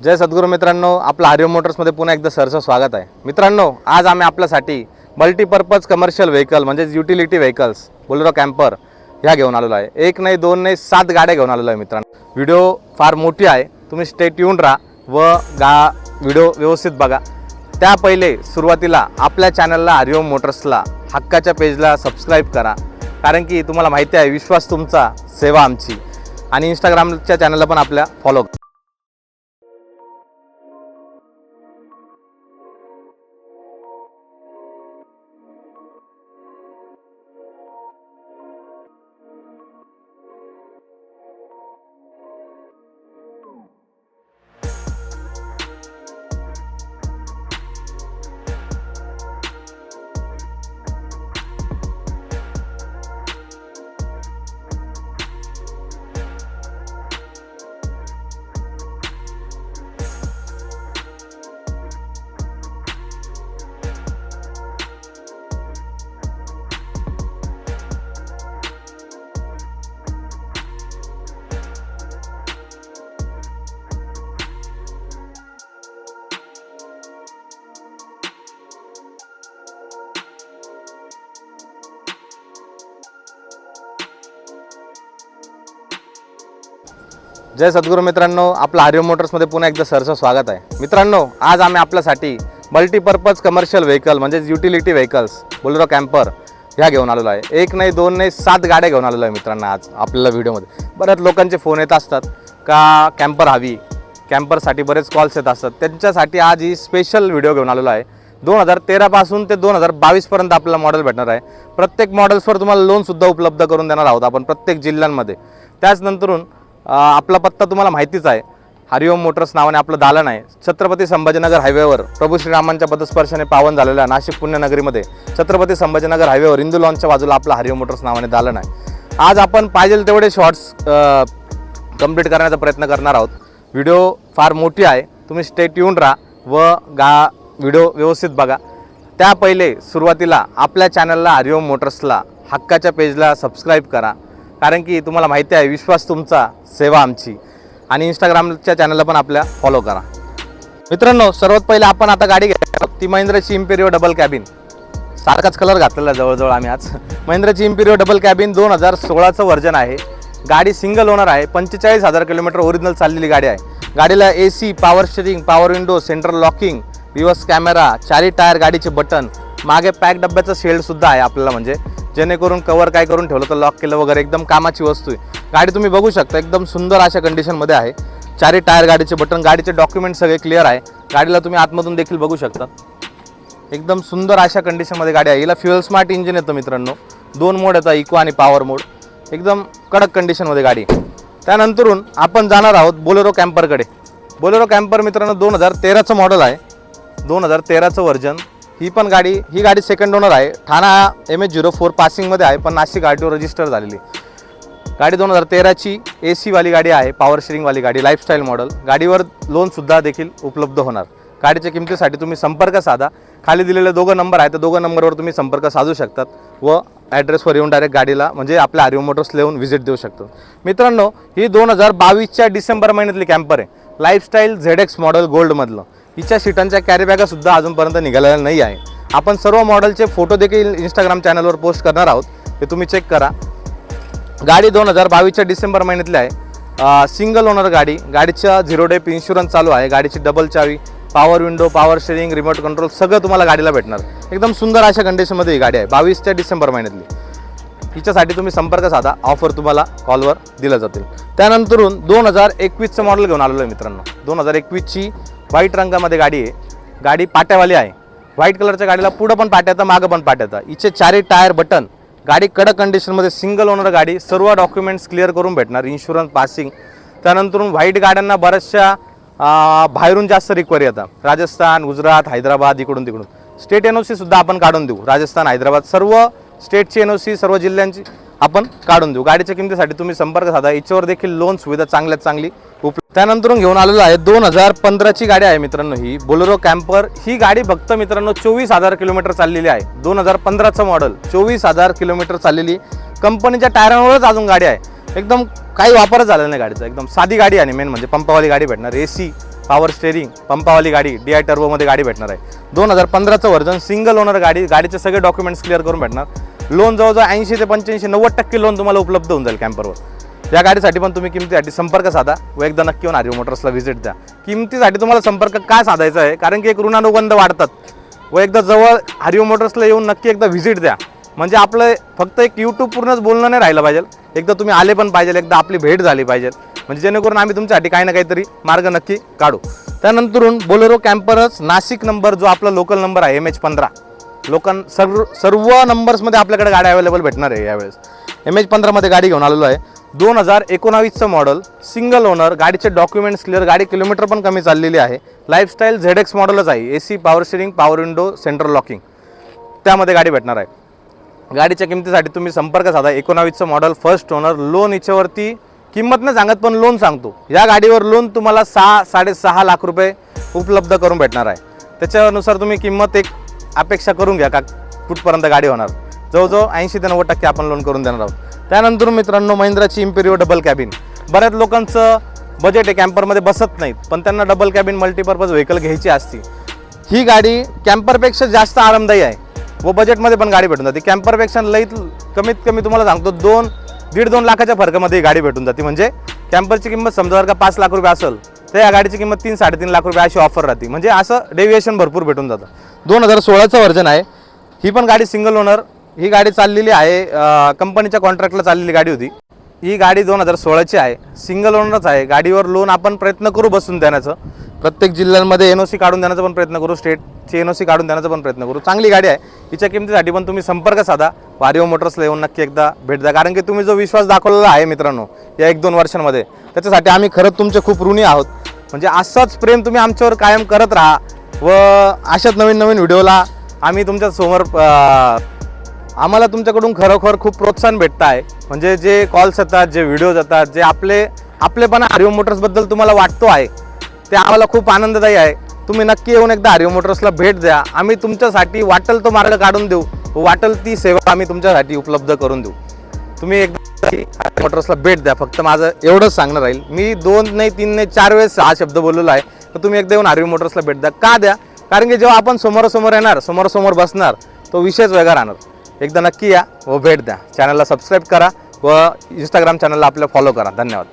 जय सद्गुरू मित्रांनो आपलं हरिओम मोटर्समध्ये पुन्हा एकदा सरचं स्वागत आहे. मित्रांनो आज आम्ही आपल्यासाठी मल्टीपर्पज कमर्शियल व्हेकल म्हणजेच युटिलिटी व्हेकल्स बोलेरो कॅम्पर ह्या घेऊन आलेलो आहे. एक नाही दोन नाही सात गाड्या घेऊन आलेलो आहे मित्रांनो. व्हिडिओ फार मोठी आहे. तुम्ही स्टेट येऊन राहा व गा व्हिडिओ व्यवस्थित बघा. त्या पहिले सुरुवातीला आपल्या चॅनलला हरिओम मोटर्सला हक्काच्या पेजला सबस्क्राईब करा. कारण की तुम्हाला माहिती आहे विश्वास तुमचा सेवा आमची. आणि इंस्टाग्रामच्या चॅनलला पण आपल्या फॉलो करा जय सद्गुरू मित्रांनो आपलं हरिओम मोटर्समध्ये पुन्हा एकदा सरचं स्वागत आहे. मित्रांनो आज आम्ही आपल्यासाठी मल्टीपर्पज कमर्शियल व्हेकल म्हणजेच युटिलिटी व्हेकल्स बोलेरो कॅम्पर ह्या घेऊन आलेलो आहे. एक नाही दोन नाही सात गाड्या घेऊन आलेलो आहे मित्रांनो आज आपल्याला व्हिडिओमध्ये बऱ्याच लोकांचे फोन येत असतात का कॅम्पर हवी? कॅम्परसाठी बरेच कॉल्स येत असतात. त्यांच्यासाठी आज ही स्पेशल व्हिडिओ घेऊन आलेलो आहे. दोन हजार तेरापासून ते दोन हजार बावीसपर्यंत आपल्याला मॉडेल भेटणार आहे. प्रत्येक मॉडेल्सवर तुम्हाला लोनसुद्धा उपलब्ध करून देणार आहोत आपण प्रत्येक जिल्ह्यांमध्ये. त्याचनंतरून आपला पत्ता तुम्हाला माहितीच आहे. हरिओम मोटर्स नावाने आपलं दालन आहे. छत्रपती संभाजीनगर हायवेवर प्रभू श्रीरामांच्या पदस्पर्शाने पावन झालेल्या नाशिक पुण्यनगरीमध्ये छत्रपती संभाजीनगर हायवेवर इंदू लॉनच्या बाजूला आपलं हरिओम मोटर्स नावाने दालन आहे. आज आपण पाहिजे तेवढे शॉर्ट्स कंप्लीट करण्याचा प्रयत्न करणार आहोत. व्हिडिओ फार मोठी आहे. तुम्ही स्टेट येऊन राहा व गा व्हिडिओ व्यवस्थित बघा. त्या पहिले सुरुवातीला आपल्या चॅनलला हरिओम मोटर्सला हक्काच्या पेजला सबस्क्राईब करा. कारण की तुम्हाला माहिती आहे विश्वास तुमचा सेवा आमची. आणि इंस्टाग्रामच्या चॅनलला पण आपल्या फॉलो करा. मित्रांनो सर्वात पहिले आपण आता गाडी घ्या ती महिंद्राची इम्पेरिओ डबल कॅबिन सारखाच कलर घातलेला आहे जवळजवळ आम्ही आज. महिंद्राची इम्पेरिओ डबल कॅबिन दोन हजार सोळाचं व्हर्जन आहे. गाडी सिंगल ओनर आहे. पंचेचाळीस हजार किलोमीटर ओरिजिनल चाललेली गाडी आहे. गाडीला A C power steering power window central locking reverse camera चारी टायर गाडीचे बटन मागे पॅक डब्याचं शेल्डसुद्धा आहे आपल्याला म्हणजे. जेणेकरून कवर काय करून ठेवलं तर लॉक केलं वगैरे एकदम कामाची वस्तू आहे. गाडी तुम्ही बघू शकता एकदम सुंदर अशा कंडिशनमध्ये आहे. चारी टायर गाडीचे बटन गाडीचे डॉक्युमेंट सगळे क्लिअर आहे. गाडीला तुम्ही आतमधून देखील बघू शकता. एकदम सुंदर अशा कंडिशनमध्ये गाडी आहे. हिला फ्युअल स्मार्ट इंजिन येतं मित्रांनो. दोन मोड येतं इको आणि पॉवर मोड एकदम कडक कंडिशनमध्ये गाडी आहे. त्यानंतरून आपण जाणार आहोत बोलेरो कॅम्परकडे बोलेरो कॅम्पर मित्रांनो दोन हजार तेराचं मॉडेल आहे. दोन हजार तेराचं व्हर्जन ही पण गाडी ही गाडी सेकंड ओनर आहे. Thane M H zero four पासिंगमध्ये आहे पण Nashik R T O register झालेली. गाडी दोन हजार तेराची ए सीवाली गाडी आहे पॉवर शेअरिंगवाली गाडी लाईफस्टाईल मॉडेल गाडीवर लोनसुद्धा देखील उपलब्ध होणार. गाडीच्या किमतीसाठी तुम्ही संपर्क साधा. खाली दिलेले दोघं नंबर आहेत त्या दोघं नंबरवर तुम्ही संपर्क साधू शकतात व ॲड्रेसवर येऊन डायरेक्ट गाडीला म्हणजे आपल्या आर्यू मोटर्स येऊन व्हिजिट देऊ शकतो. मित्रांनो ही दोन हजार बावीसच्या डिसेंबर महिन्यातली कॅम्पर आहे. लाईफस्टाईल झेड एक्स मॉडेल गोल्डमधलं हिच्या सीटांच्या कॅरीबॅगासुद्धा अजूनपर्यंत निघालेल्या नाही आहे. आपण सर्व मॉडेलचे फोटो देखील इंस्टाग्राम चॅनलवर पोस्ट करणार आहोत. ते तुम्ही चेक करा. गाडी दोन हजार बावीसच्या डिसेंबर महिन्यातली आहे. सिंगल ओनर गाडी. गाडीचा झिरो डेप इन्शुरन्स चालू आहे. गाडीची डबल चावी power window power steering remote control सगळं तुम्हाला गाडीला भेटणार. एकदम सुंदर अशा कंडिशनमध्ये ही गाडी आहे. बावीसच्या डिसेंबर महिन्यातली. हिच्यासाठी तुम्ही संपर्क साधा. ऑफर तुम्हाला कॉलवर दिलं जातील. त्यानंतरून दोन हजार एकवीसचं मॉडेल घेऊन आलेलो आहे मित्रांनो. दोन हजार एकवीसची व्हाईट रंगामध्ये गाडी आहे. गाडी पाट्यावाली आहे. व्हाईट कलरच्या गाडीला पुढं पण पाट्याचा मागं पण पाट्याचा इथे चारही टायर बटन. गाडी कडक कंडिशनमध्ये सिंगल ओनर गाडी. सर्व डॉक्युमेंट्स क्लिअर करून भेटणार. इन्शुरन्स पासिंग त्यानंतरून व्हाईट गाड्यांना बऱ्याचशा बाहेरून जास्त रिक्वायरी येतात. राजस्थान गुजरात हैदराबाद इकडून तिकडून. स्टेट एन ओ सुद्धा आपण काढून देऊ. राजस्थान हैदराबाद सर्व स्टेटची एन ओ सी सर्व जिल्ह्यांची आपण काढून देऊ. गाडीच्या किमतीसाठी तुम्ही संपर्क साधा. याच्यावर देखील लोन सुविधा चांगल्यात चांगली उपलब्ध त्यानंतर घेऊन आलेलो आहे. दोन हजार पंधराची गाडी आहे मित्रांनो ही. बोलेरो कॅम्पर ही गाडी फक्त मित्रांनो चोवीस हजार किलोमीटर चाललेली आहे. दोन हजार पंधराचं मॉडेल चोवीस हजार किलोमीटर चाललेली. कंपनीच्या टायरांवरच अजून गाडी आहे. एकदम काही वापरच झाला नाही गाडीचा. एकदम साधी गाडी आहे मेन म्हणजे पंपावाली गाडी भेटणार. ए सी पॉवर स्टेरिंग पंपावाली गाडी डी आय टर्बोमध्ये गाडी भेटणार आहे. दोन हजार पंधराचं व्हर्जन सिंगल ओनर गाडी गाडीचे सगळे डॉक्युमेंट्स क्लिअर करून भेटणार. लोन जवळजवळ ऐंशी ते पंच्याऐंशी नव्वद टक्के लोन तुम्हाला उपलब्ध होऊन जाईल कॅम्परवर या गाडीसाठी पण तुम्ही किमतीसाठी संपर्क साधा व एकदा नक्की येऊन आर्यो मोटर्सला व्हिजिट द्या. किमतीसाठी तुम्हाला संपर्क का साधायचा आहे? कारण की एक ऋणानुबंध वाढतात. व एकदा जवळ हरिओ मोटर्सला येऊन नक्की एकदा व्हिजिट द्या. म्हणजे आपलं फक्त एक यूट्यूब पूर्णच बोलणं नाही राहिलं पाहिजे. एकदा तुम्ही आले पण पाहिजे एकदा आपली भेट झाली पाहिजे. म्हणजे जेणेकरून आम्ही तुमच्यासाठी काही ना काहीतरी मार्ग नक्की काढू. त्यानंतरून बोलेरो कॅम्परच नाशिक नंबर जो आपला लोकल नंबर आहे एम एच पंधरा. लोकां सर्व सर्व नंबर्समध्ये आपल्याकडे गाड्या अवेलेबल भेटणार आहे यावेळेस. एम एच पंधरामध्ये गाडी घेऊन आलेलो आहे. दोन हजार एकोणावीसचं मॉडल सिंगल ओनर गाडीचे डॉक्युमेंट्स क्लिअर गाडी किलोमीटर पण कमी चाललेली आहे. लाईफस्टाईल झेड एक्स मॉडलच आहे. A C power steering power window central locking त्यामध्ये गाडी भेटणार आहे. गाडीच्या किमतीसाठी तुम्ही संपर्क साधा. एकोणावीसचं मॉडल फर्स्ट ओनर लोन याच्यावरती किंमत नाही सांगत पण लोन सांगतो. या गाडीवर लोन तुम्हाला सहा साडेसहा लाख रुपये उपलब्ध करून भेटणार आहे. त्याच्यानुसार तुम्ही किंमत एक अपेक्षा करून घ्या का कुठपर्यंत गाडी होणार. जवळजवळ ऐंशी ते नव्वद टक्के आपण लोन करून देणार आहोत. त्यानंतर मित्रांनो महिंद्राची इम्पेरिओ डबल कॅबिन बऱ्याच लोकांचं बजेट आहे कॅम्परमध्ये बसत नाहीत पण त्यांना डबल कॅबिन मल्टीपर्पज व्हेकल घ्यायची असती. ही गाडी कॅम्परपेक्षा जास्त आरामदायी आहे. व बजेटमध्ये पण गाडी भेटून जाते. कॅम्परपेक्षा लईत कमीत कमी तुम्हाला सांगतो दोन दीड दोन लाखाच्या फरकामध्ये ही गाडी भेटून जाते. म्हणजे कॅम्परची किंमत समजा जर का पाच लाख रुपये असेल तर या गाडीची किंमत तीन साडेतीन लाख रुपये अशी ऑफर राहते. म्हणजे असं डेव्हिएशन भरपूर भेटून जातं. दोन हजार सोळाचं व्हर्जन आहे. ही पण गाडी सिंगल ओनर ही गाडी चाललेली आहे कंपनीच्या कॉन्ट्रॅक्टला चाललेली गाडी होती. ही गाडी दोन हजार सोळाची आहे सिंगल ओनरच आहे. गाडीवर लोन आपण प्रयत्न करू बसून देण्याचं. प्रत्येक जिल्ह्यांमध्ये एन ओ सी काढून देण्याचा पण प्रयत्न करू स्टेटची एन ओ सी काढून देण्याचा पण प्रयत्न करू. चांगली गाडी आहे. हिच्या किमतीसाठी पण तुम्ही संपर्क साधा. वारिओ मोटर्सला येऊन नक्की एकदा भेट द्या. कारण की तुम्ही जो विश्वास दाखवलेला आहे मित्रांनो या एक दोन वर्षांमध्ये त्याच्यासाठी आम्ही खरंच तुमचे खूप ऋणी आहोत. म्हणजे असंच प्रेम तुम्ही आमच्यावर कायम करत राहा व अशाच नवीन नवीन व्हिडिओला आम्ही तुमच्यासमोर आम्हाला तुमच्याकडून खरोखर खूप प्रोत्साहन भेटतं आहे म्हणजे जे कॉल्स येतात जे व्हिडिओज येतात जे आपले आपलेपणा हरिओम मोटर्सबद्दल तुम्हाला वाटतो आहे ते आम्हाला खूप आनंददायी आहे. तुम्ही नक्की येऊन एकदा हरिओम मोटर्सला भेट द्या. आम्ही तुमच्यासाठी वाटेल तो मार्ग काढून देऊ. वाटेल ती सेवा आम्ही तुमच्यासाठी उपलब्ध करून देऊ. तुम्ही एकदा हरिओम मोटर्सला भेट द्या. फक्त माझं एवढंच सांगणं राहील. मी दोन नाही तीन नाही चार वेळेस हा शब्द बोललेला आहे. तर तुम्ही एकदा येऊन हरिओम मोटर्सला भेट द्या. का द्या? कारण की जेव्हा आपण समोरासमोर येणार समोरासमोर बसणार तो विषयच वेगळा राहणार. एकदा नक्की या व भेट द्या. चॅनलला सबस्क्राईब करा व इंस्टाग्राम चॅनलला आपलं फॉलो करा. धन्यवाद.